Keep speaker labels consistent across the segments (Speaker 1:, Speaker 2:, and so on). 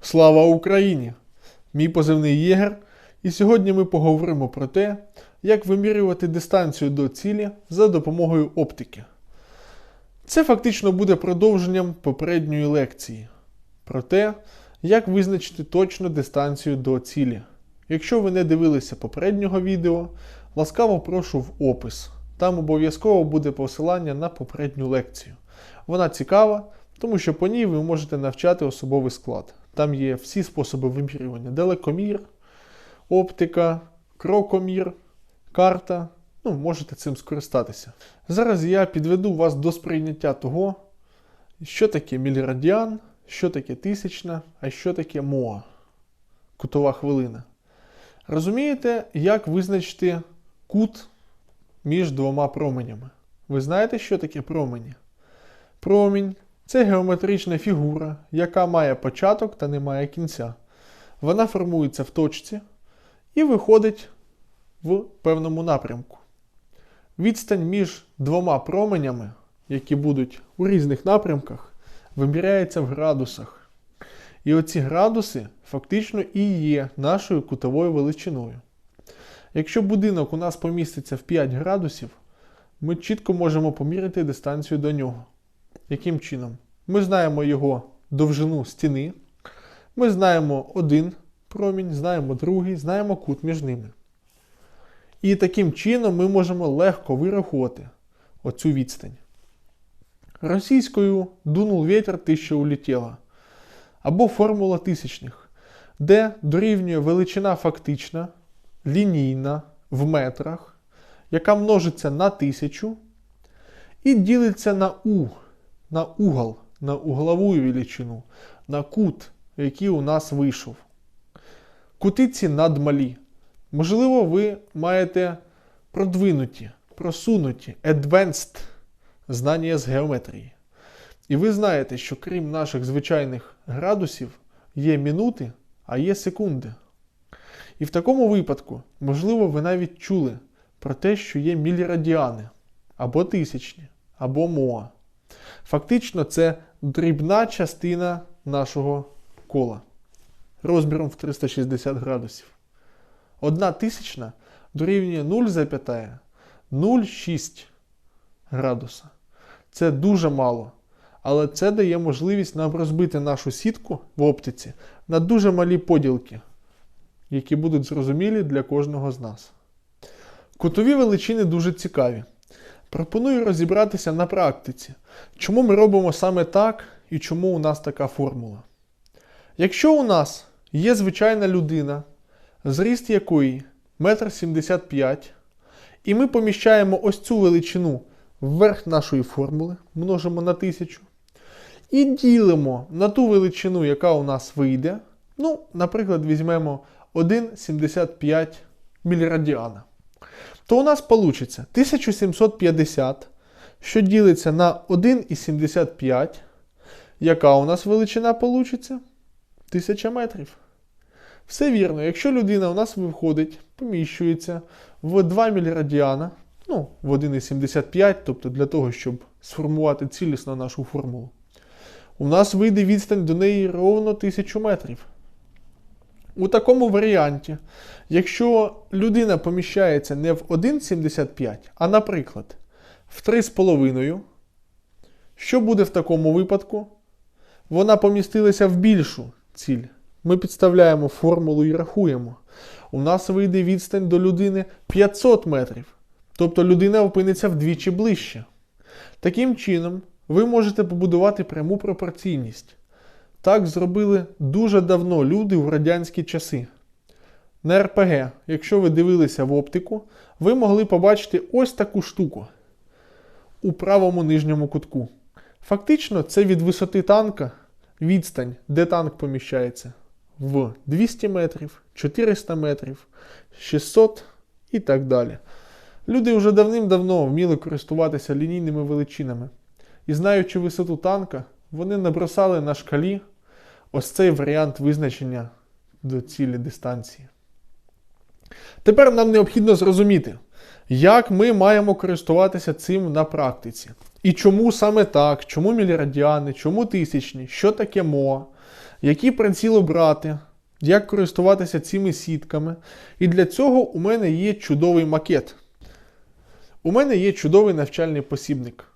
Speaker 1: Слава Україні! Мій позивний Єгер, і сьогодні ми поговоримо про те, як вимірювати дистанцію до цілі за допомогою оптики. Це фактично буде продовженням попередньої лекції про те, як визначити точну дистанцію до цілі. Якщо ви не дивилися попереднього відео, ласкаво прошу в опис. Там обов'язково буде посилання на попередню лекцію. Вона цікава, тому що по ній ви можете навчати особовий склад. Там є всі способи вимірювання: далекомір, оптика, крокомір, карта. Ну, можете цим скористатися. Зараз я підведу вас до сприйняття того, що таке мілірадіан, що таке тисячна, а що таке моа кутова хвилина. Розумієте, як визначити кут між двома променями? Ви знаєте, що таке промені? Промінь це геометрична фігура, яка має початок та не має кінця. Вона формується в точці і виходить в певному напрямку. Відстань між двома променями, які будуть у різних напрямках, виміряється в градусах. І оці градуси фактично і є нашою кутовою величиною. Якщо будинок у нас поміститься в 5 градусів, ми чітко можемо поміряти дистанцію до нього. Яким чином? Ми знаємо його довжину стіни, ми знаємо один промінь, знаємо другий, знаємо кут між ними. І таким чином ми можемо легко вирахувати оцю відстань. Російською дунув вітер тисяча улетіла або формула тисячних, де дорівнює величина фактична, лінійна в метрах, яка множиться на тисячу і ділиться на У, на угол, на углову величину, на кут, який у нас вийшов. Кути ці надмалі. Можливо, ви маєте продвинуті, просунуті, advanced знання з геометрії. І ви знаєте, що крім наших звичайних градусів, є мінути, а є секунди. І в такому випадку, можливо, ви навіть чули про те, що є мілірадіани, або тисячні, або моа. Фактично, це дрібна частина нашого кола розміром в 360 градусів. Одна тисячна дорівнює 0,06 градуса. Це дуже мало. Але це дає можливість нам розбити нашу сітку в оптиці на дуже малі поділки, які будуть зрозумілі для кожного з нас. Кутові величини дуже цікаві. Пропоную розібратися на практиці, чому ми робимо саме так і чому у нас така формула. Якщо у нас є звичайна людина, зріст якої 1,75 м, і ми поміщаємо ось цю величину вверх нашої формули, множимо на 1000, і ділимо на ту величину, яка у нас вийде. Ну, наприклад, візьмемо 1,75 мілірадіана. То у нас вийде 1750, що ділиться на 1,75. Яка у нас величина вийде? 1000 метрів. Все вірно, якщо людина у нас виходить, поміщується в 2 мілірадіана, ну, в 1,75, тобто для того, щоб сформувати цілісно нашу формулу, у нас вийде відстань до неї ровно 1000 метрів. У такому варіанті, якщо людина поміщається не в 1,75, а, наприклад, в 3,5, що буде в такому випадку? Вона помістилася в більшу ціль. Ми підставляємо формулу і рахуємо. У нас вийде відстань до людини 500 метрів. Тобто людина опиниться вдвічі ближче. Таким чином, ви можете побудувати пряму пропорційність. Так зробили дуже давно люди в радянські часи. На РПГ, якщо ви дивилися в оптику, ви могли побачити ось таку штуку у правому нижньому кутку. Фактично, це від висоти танка відстань, де танк поміщається, в 200 метрів, 400 метрів, 600 і так далі. Люди вже давним-давно вміли користуватися лінійними величинами. І знаючи висоту танка, вони набросали на шкалі ось цей варіант визначення до цілі дистанції. Тепер нам необхідно зрозуміти, як ми маємо користуватися цим на практиці. І чому саме так, чому мілірадіани, чому тисячні, що таке МО, які приціли брати, як користуватися цими сітками. І для цього у мене є чудовий макет. У мене є чудовий навчальний посібник.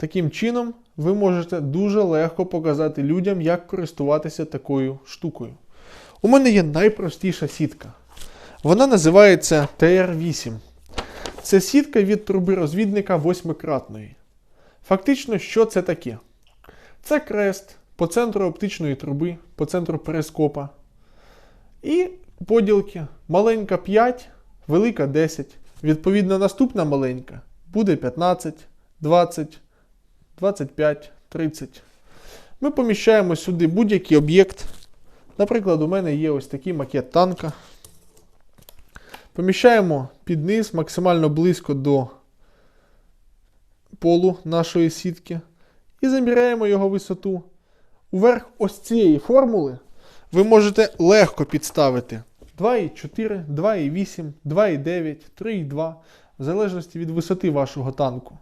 Speaker 1: Таким чином, ви можете дуже легко показати людям, як користуватися такою штукою. У мене є найпростіша сітка. Вона називається TR8. Це сітка від труби розвідника восьмикратної. Фактично, що це таке? Це крест по центру оптичної труби, по центру перископа. І поділки. Маленька 5, велика 10. Відповідно, наступна маленька буде 15, 20, 25, 30. Ми поміщаємо сюди будь-який об'єкт. Наприклад, у мене є ось такий макет танка. Поміщаємо під низ максимально близько до полу нашої сітки і заміряємо його висоту. Уверх ось цієї формули ви можете легко підставити 2,4, 2,8, 2,9, 3,2, в залежності від висоти вашого танку.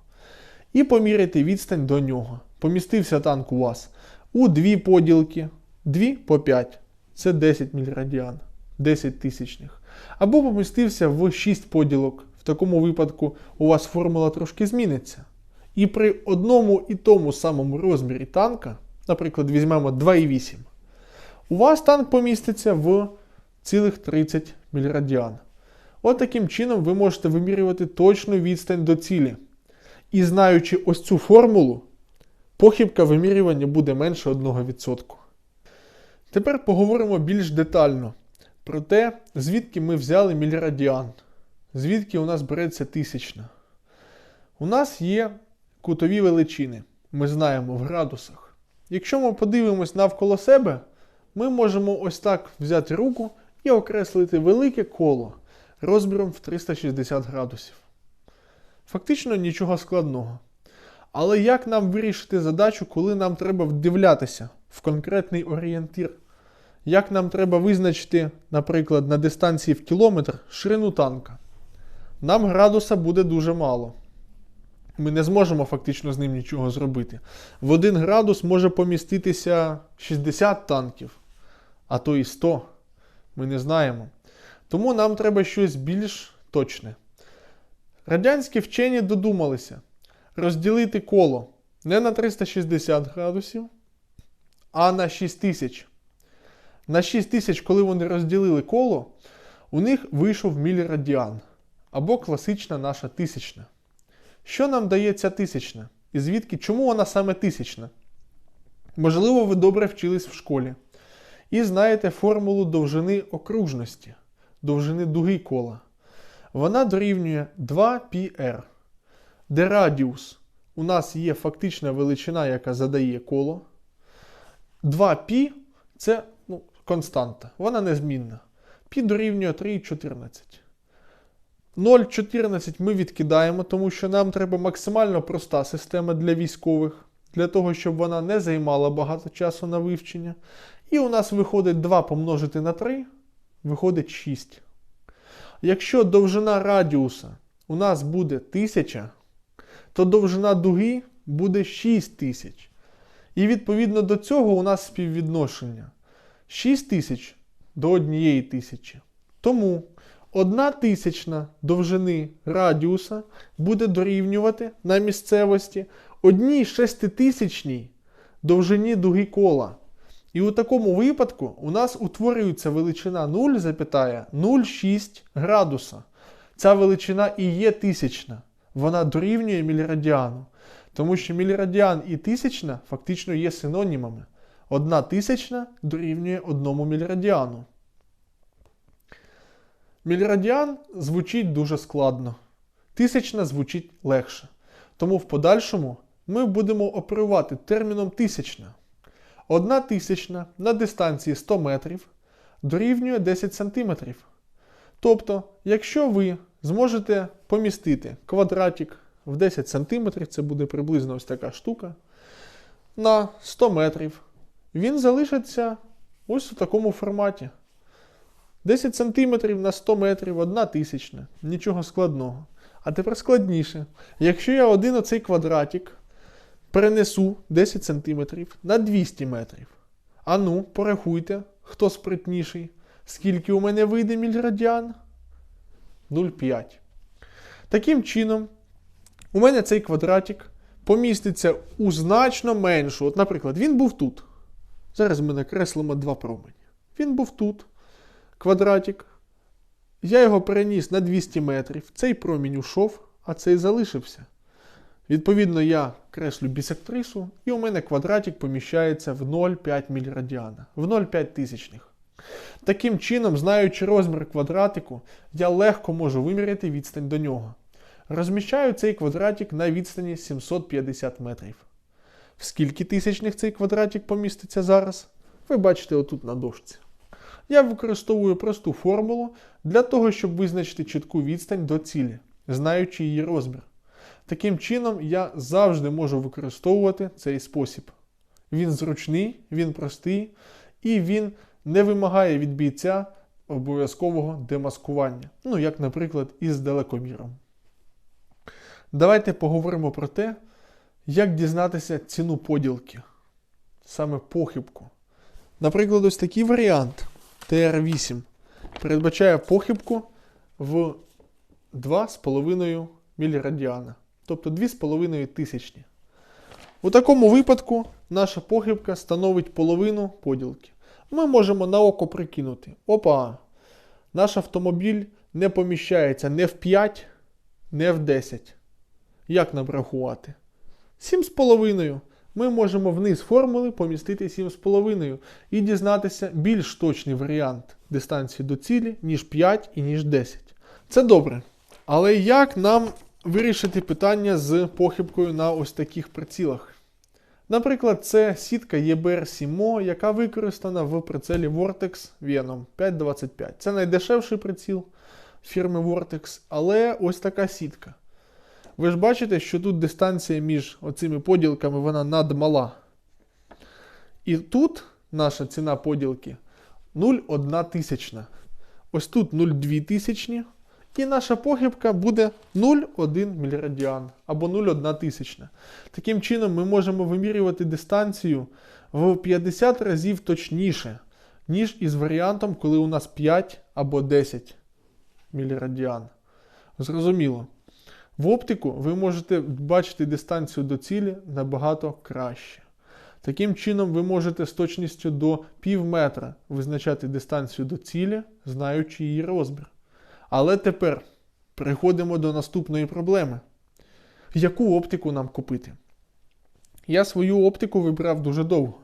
Speaker 1: І поміряти відстань до нього. Помістився танк у вас у дві поділки, 2 по 5. Це 10 мільрадіан, 10 тисячних. Або помістився в 6 поділок. В такому випадку у вас формула трошки зміниться. І при одному і тому самому розмірі танка, наприклад, візьмемо 2,8, у вас танк поміститься в цілих 30 мільрадіан. От таким чином ви можете вимірювати точну відстань до цілі. І знаючи ось цю формулу, похибка вимірювання буде менше 1%. Тепер поговоримо більш детально про те, звідки ми взяли мільрадіан, звідки у нас береться тисячна. У нас є кутові величини, ми знаємо в градусах. Якщо ми подивимось навколо себе, ми можемо ось так взяти руку і окреслити велике коло розміром в 360 градусів. Фактично нічого складного. Але як нам вирішити задачу, коли нам треба вдивлятися в конкретний орієнтир? Як нам треба визначити, наприклад, на дистанції в кілометр ширину танка? Нам градуса буде дуже мало. Ми не зможемо фактично з ним нічого зробити. В 1 градус може поміститися 60 танків, а то і 100. Ми не знаємо. Тому нам треба щось більш точне. Радянські вчені додумалися розділити коло не на 360 градусів, а на 6000. На 6000, коли вони розділили коло, у них вийшов мілірадіан або класична наша тисячна. Що нам дає ця тисячна? І звідки? Чому вона саме тисячна? Можливо, ви добре вчились в школі і знаєте формулу довжини окружності, довжини дуги кола. Вона дорівнює 2πr, де радіус у нас є фактична величина, яка задає коло. 2π це ну, константа, вона незмінна. Пі дорівнює 3,14. 0,14 ми відкидаємо, тому що нам треба максимально проста система для військових, для того, щоб вона не займала багато часу на вивчення. І у нас виходить 2 помножити на 3, виходить 6. Якщо довжина радіуса у нас буде 1000, то довжина дуги буде 6000. І відповідно до цього у нас співвідношення 6000 до 1 тисячі. Тому одна тисячна довжини радіуса буде дорівнювати на місцевості одній шеститисячній довжині дуги кола. І у такому випадку у нас утворюється величина 0,06 градуса. Ця величина і є тисячна. Вона дорівнює мілірадіану. Тому що мілірадіан і тисячна фактично є синонімами. Одна тисячна дорівнює одному мілірадіану. Мільрадіан звучить дуже складно. Тисячна звучить легше. Тому в подальшому ми будемо оперувати терміном тисячна. Одна тисячна на дистанції 100 метрів дорівнює 10 см. Тобто, якщо ви зможете помістити квадратик в 10 см, це буде приблизно ось така штука, на 100 метрів, він залишиться ось у такому форматі. 10 см на 100 метрів, 1 тисячна. Нічого складного. А тепер складніше. Якщо я один оцей квадратик перенесу 10 см на 200 метрів. А ну, порахуйте, хто спритніший. Скільки у мене вийде мільрадіан? 0,5. Таким чином, у мене цей квадратик поміститься у значно меншу. От, наприклад, він був тут. Зараз ми накреслимо два промені. Він був тут. Квадратик. Я його переніс на 200 метрів. Цей промінь ушов, а цей залишився. Відповідно, я креслю бісектрису, і у мене квадратик поміщається в 0,5 мільрадіана, в 0,5 тисячних. Таким чином, знаючи розмір квадратику, я легко можу виміряти відстань до нього. Розміщаю цей квадратик на відстані 750 метрів. В скільки тисячних цей квадратик поміститься зараз? Ви бачите отут на дошці. Я використовую просту формулу для того, щоб визначити чітку відстань до цілі, знаючи її розмір. Таким чином, я завжди можу використовувати цей спосіб. Він зручний, він простий і він не вимагає від бійця обов'язкового демаскування. Ну, як, наприклад, із далекоміром. Давайте поговоримо про те, як дізнатися ціну поділки, саме похибку. Наприклад, ось такий варіант TR8 передбачає похибку в 2,5 мілірадіана, тобто 2,5 тисячні. У такому випадку наша похибка становить половину поділки. Ми можемо на око прикинути: опа, наш автомобіль не поміщається не в 5, не в 10. Як нам рахувати? 7,5. Ми можемо вниз формули помістити 7,5 і дізнатися більш точний варіант дистанції до цілі, ніж 5 і ніж 10. Це добре. Але як нам вирішити питання з похибкою на ось таких прицілах? Наприклад, це сітка EBR Simo, яка використана в прицелі Vortex Venom 525. Це найдешевший приціл фірми Vortex, але ось така сітка. Ви ж бачите, що тут дистанція між оцими поділками вона надмала. І тут наша ціна поділки 0,1 тисячна. Ось тут 0,2 тисячні. І наша похибка буде 0,1 мільрадіан або 0,1 тисячна. Таким чином, ми можемо вимірювати дистанцію в 50 разів точніше, ніж із варіантом, коли у нас 5 або 10 мілірадіан. Зрозуміло. В оптику ви можете бачити дистанцію до цілі набагато краще. Таким чином, ви можете з точністю до пів метра визначати дистанцію до цілі, знаючи її розмір. Але тепер переходимо до наступної проблеми. Яку оптику нам купити? Я свою оптику вибрав дуже довго.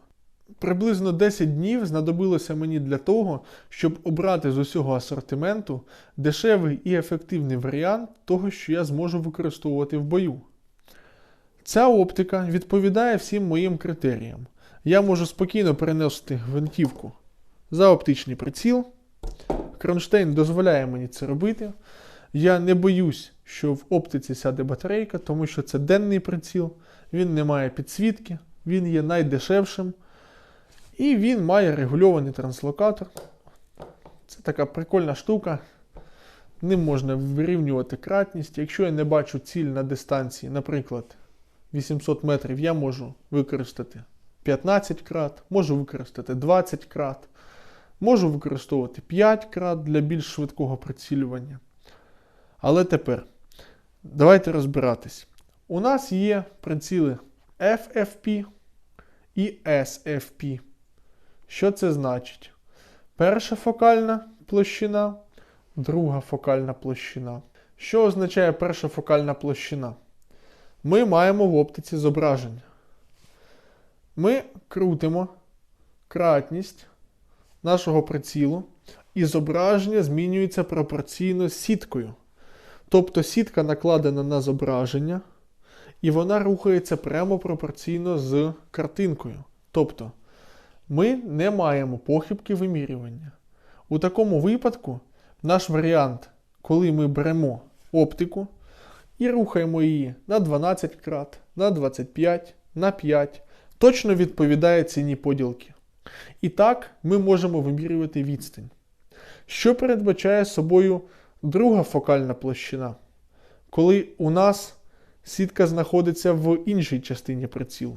Speaker 1: Приблизно 10 днів знадобилося мені для того, щоб обрати з усього асортименту дешевий і ефективний варіант того, що я зможу використовувати в бою. Ця оптика відповідає всім моїм критеріям. Я можу спокійно переносити гвинтівку за оптичний приціл. Кронштейн дозволяє мені це робити. Я не боюсь, що в оптиці сяде батарейка, тому що це денний приціл, він не має підсвітки, він є найдешевшим. І він має регульований транслокатор. Це така прикольна штука. Ним можна вирівнювати кратність. Якщо я не бачу ціль на дистанції, наприклад, 800 метрів, я можу використати 15 крат, можу використати 20 крат, можу використовувати 5 крат для більш швидкого прицілювання. Але тепер давайте розбиратись. У нас є приціли FFP і SFP. Що це значить? Перша фокальна площина, друга фокальна площина. Що означає перша фокальна площина? Ми маємо в оптиці зображення. Ми крутимо кратність нашого прицілу, і зображення змінюється пропорційно з сіткою. Тобто сітка накладена на зображення, і вона рухається прямо пропорційно з картинкою. Тобто ми не маємо похибки вимірювання. У такому випадку наш варіант, коли ми беремо оптику і рухаємо її на 12 крат, на 25, на 5, точно відповідає ціні поділки. І так ми можемо вимірювати відстань. Що передбачає собою друга фокальна площина, коли у нас сітка знаходиться в іншій частині прицілу?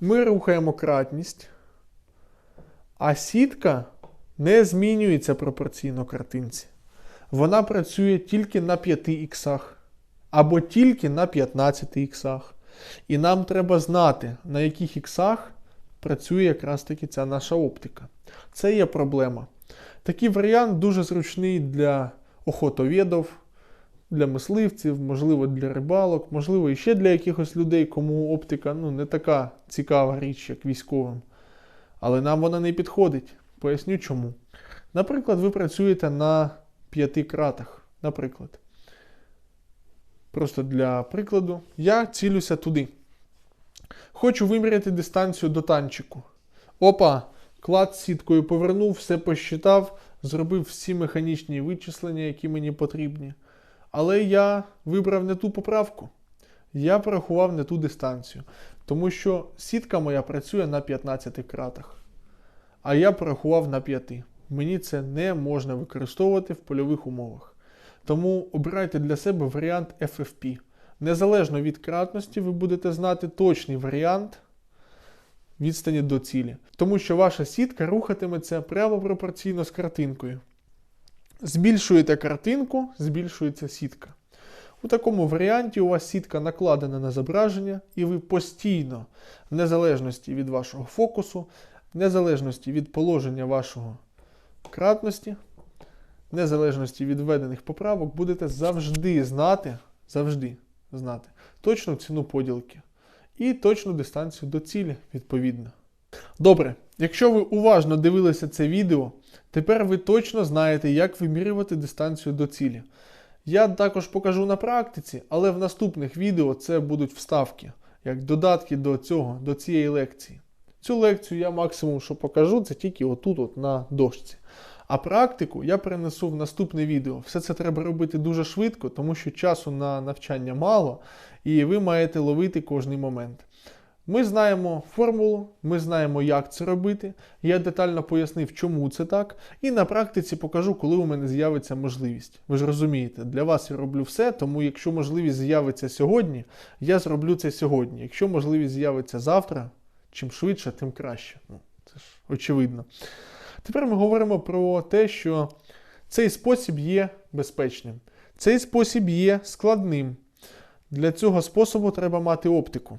Speaker 1: Ми рухаємо кратність, а сітка не змінюється пропорційно картинці. Вона працює тільки на 5 іксах або тільки на 15 іксах. І нам треба знати, на яких іксах працює якраз таки ця наша оптика. Це є проблема. Такий варіант дуже зручний для охотовідів, для мисливців, можливо, для рибалок, можливо, і ще для якихось людей, кому оптика ну, не така цікава річ, як військовим. Але нам вона не підходить. Поясню чому. Наприклад, ви працюєте на п'яти кратах. Наприклад. Просто для прикладу, я цілюся туди. Хочу виміряти дистанцію до танчику. Опа, клад сіткою повернув, все посчитав, зробив всі механічні вичислення, які мені потрібні. Але я вибрав не ту поправку. Я порахував не ту дистанцію. Тому що сітка моя працює на 15 кратах. А я порахував на 5. Мені це не можна використовувати в польових умовах. Тому обирайте для себе варіант FFP. Незалежно від кратності, ви будете знати точний варіант відстані до цілі. Тому що ваша сітка рухатиметься прямо пропорційно з картинкою. Збільшуєте картинку, збільшується сітка. У такому варіанті у вас сітка накладена на зображення, і ви постійно, в незалежності від вашого фокусу, в незалежності від положення вашого кратності, в незалежності від введених поправок, будете завжди знати, завжди знати точну ціну поділки і точну дистанцію до цілі, відповідно. Добре, якщо ви уважно дивилися це відео, тепер ви точно знаєте, як вимірювати дистанцію до цілі. Я також покажу на практиці, але в наступних відео це будуть вставки, як додатки до цього, до цієї лекції. Цю лекцію я максимум, що покажу, це тільки отут, от на дошці. А практику я перенесу в наступне відео. Все це треба робити дуже швидко, тому що часу на навчання мало, і ви маєте ловити кожний момент. Ми знаємо формулу, ми знаємо, як це робити. Я детально пояснив, чому це так, і на практиці покажу, коли у мене з'явиться можливість. Ви ж розумієте, для вас я роблю все, тому якщо можливість з'явиться сьогодні, я зроблю це сьогодні. Якщо можливість з'явиться завтра, чим швидше, тим краще. Ну, Це ж очевидно. Тепер ми говоримо про те, що цей спосіб є безпечним. Цей спосіб є складним. Для цього способу треба мати оптику.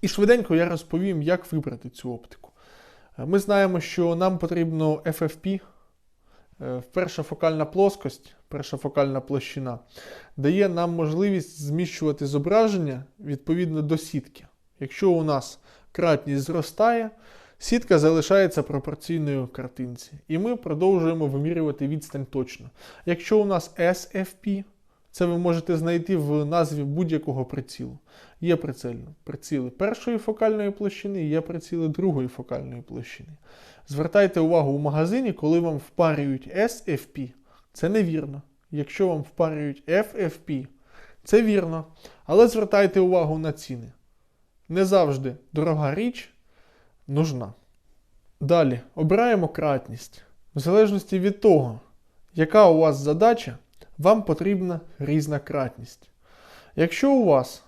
Speaker 1: І швиденько я розповім, як вибрати цю оптику. Ми знаємо, що нам потрібно FFP, е, перша фокальна плоскость, перша фокальна площина, дає нам можливість зміщувати зображення відповідно до сітки. Якщо у нас кратність зростає, Сітка залишається пропорційною картинці, і ми продовжуємо вимірювати відстань точно. Якщо у нас SFP, це ви можете знайти в назві будь-якого прицілу. Є прицельно приціли першої фокальної площини, є приціли другої фокальної площини. Звертайте увагу у магазині, коли вам впарюють SFP, це невірно. Якщо вам впарюють FFP, це вірно. Але звертайте увагу на ціни. Не завжди дорога річ нужна. Далі обираємо кратність. В залежності від того, яка у вас задача, вам потрібна різна кратність. Якщо у вас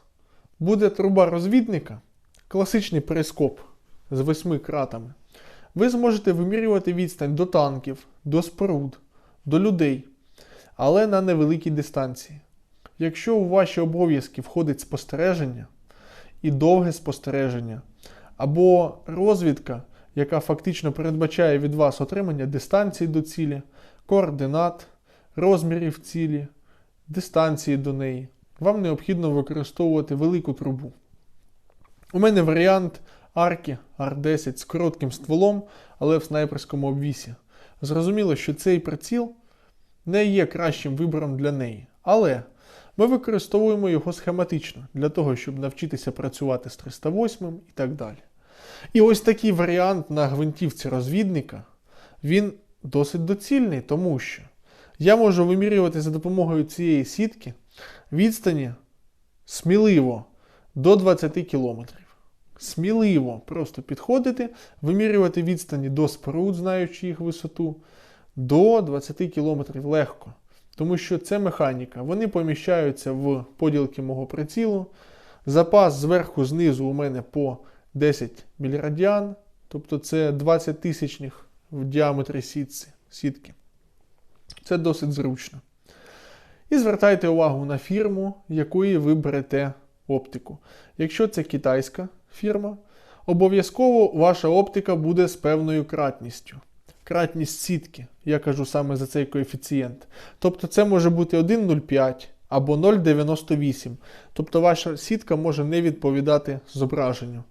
Speaker 1: буде труба розвідника, класичний перископ з восьми кратами, ви зможете вимірювати відстань до танків, до споруд, до людей, але на невеликій дистанції. Якщо у ваші обов'язки входить спостереження і довге спостереження, або розвідка, яка фактично передбачає від вас отримання дистанції до цілі, координат, розмірів цілі, дистанції до неї, вам необхідно використовувати велику трубу. У мене варіант арки R10 з коротким стволом, але в снайперському обвісі. Зрозуміло, що цей приціл не є кращим вибором для неї. Але ми використовуємо його схематично для того, щоб навчитися працювати з 308 і так далі. І ось такий варіант на гвинтівці розвідника, він досить доцільний, тому що я можу вимірювати за допомогою цієї сітки відстані сміливо до 20 км. Сміливо просто підходити, вимірювати відстані до споруд, знаючи їх висоту, до 20 км легко. Тому що це механіка. Вони поміщаються в поділки мого прицілу. Запас зверху знизу у мене по 10 мілірадіан, тобто це 20 тисячних в діаметрі сітці, сітки. Це досить зручно. І звертайте увагу на фірму, якої ви берете оптику. Якщо це китайська фірма, обов'язково ваша оптика буде з певною кратністю. Кратність сітки, я кажу саме за цей коефіцієнт. Тобто це може бути 1,05 або 0,98. Тобто ваша сітка може не відповідати зображенню.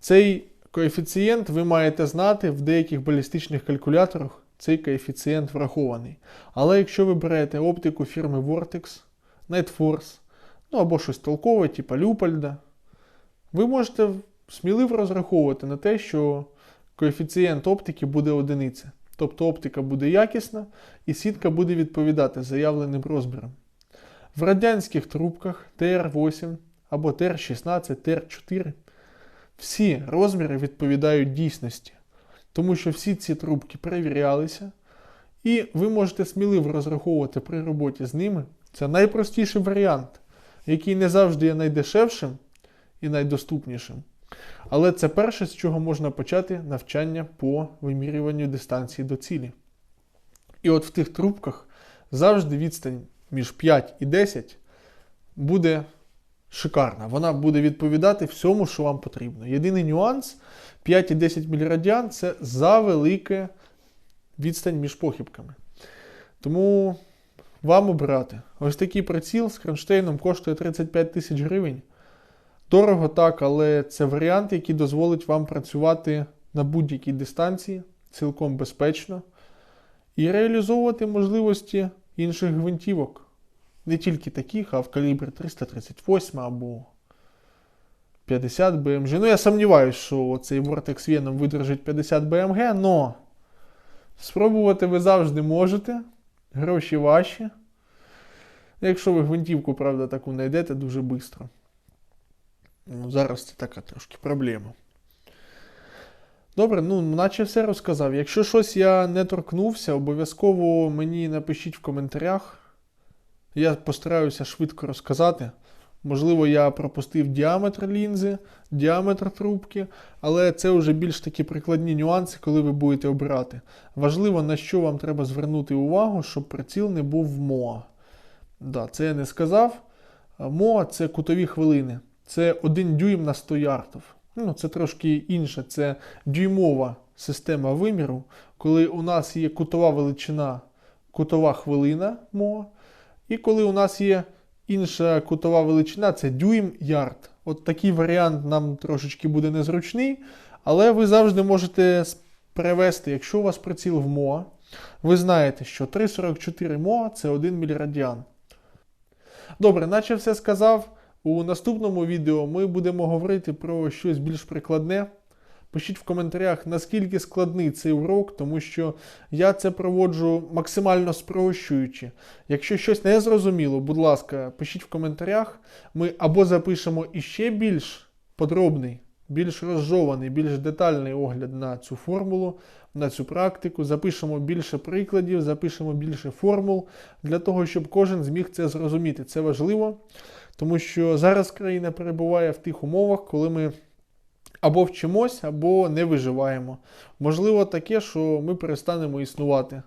Speaker 1: Цей коефіцієнт ви маєте знати в деяких балістичних калькуляторах. Цей коефіцієнт врахований. Але якщо ви берете оптику фірми Vortex, Nightforce, ну або щось толкове, типу Люпальда, ви можете сміливо розраховувати на те, що коефіцієнт оптики буде одиниця. Тобто оптика буде якісна і сітка буде відповідати заявленим розмірам. В радянських трубках TR8 або TR16, TR4 всі розміри відповідають дійсності, тому що всі ці трубки перевірялися, і ви можете сміливо розраховувати при роботі з ними. Це найпростіший варіант, який не завжди є найдешевшим і найдоступнішим. Але це перше, з чого можна почати навчання по вимірюванню дистанції до цілі. І от в тих трубках завжди відстань між 5 і 10 буде шикарна. Вона буде відповідати всьому, що вам потрібно. Єдиний нюанс 5 і 10 мілірадіан це за велика відстань між похибками. Тому вам обирати. Ось такий приціл з кронштейном коштує 35 тисяч гривень. Дорого так, але це варіант, який дозволить вам працювати на будь-якій дистанції цілком безпечно і реалізовувати можливості інших гвинтівок. Не тільки таких, а в калібрі 338 або 50 БМГ. Ну, я сумніваюся, що цей Vortex Venom видержить 50 БМГ, але спробувати ви завжди можете. Гроші ваші. Якщо ви гвинтівку, правда, таку знайдете дуже швидко. Ну, Зараз це така трошки проблема. Добре, ну, наче все розказав. Якщо щось я не торкнувся, обов'язково мені напишіть в коментарях. Я постараюся швидко розказати. Можливо, я пропустив діаметр лінзи, діаметр трубки, але це вже більш такі прикладні нюанси, коли ви будете обирати. Важливо, на що вам треба звернути увагу, щоб приціл не був в МОА. Да, це я не сказав. МОА це кутові хвилини. Це 1 дюйм на 100 ярдів. Ну, Це трошки інше. Це дюймова система виміру, коли у нас є кутова величина, кутова хвилина МОА, і коли у нас є інша кутова величина, це дюйм ярд. От такий варіант нам трошечки буде незручний, але ви завжди можете перевести, якщо у вас приціл в МОА, ви знаєте, що 3,44 МОА це 1 мілірадіан. Добре, наче все сказав. У наступному відео ми будемо говорити про щось більш прикладне. Пишіть в коментарях, наскільки складний цей урок, тому що я це проводжу максимально спрощуючи. Якщо щось не зрозуміло, будь ласка, пишіть в коментарях. Ми або запишемо іще більш подробний, більш розжований, більш детальний огляд на цю формулу, на цю практику, запишемо більше прикладів, запишемо більше формул для того, щоб кожен зміг це зрозуміти. Це важливо. Тому що зараз країна перебуває в тих умовах, коли ми або вчимось, або не виживаємо. Можливо, таке, що ми перестанемо існувати.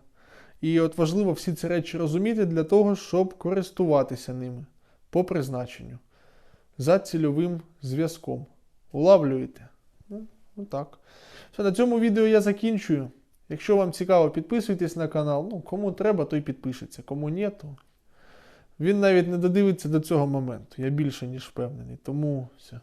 Speaker 1: І от важливо всі ці речі розуміти для того, щоб користуватися ними по призначенню. За цільовим зв'язком. Улавлюєте? Ну, ну так. Все, на цьому відео я закінчую. Якщо вам цікаво, підписуйтесь на канал. Ну, Кому треба, той підпишеться. Кому ні, то він навіть не додивиться до цього моменту. Я більше ніж впевнений. Тому все.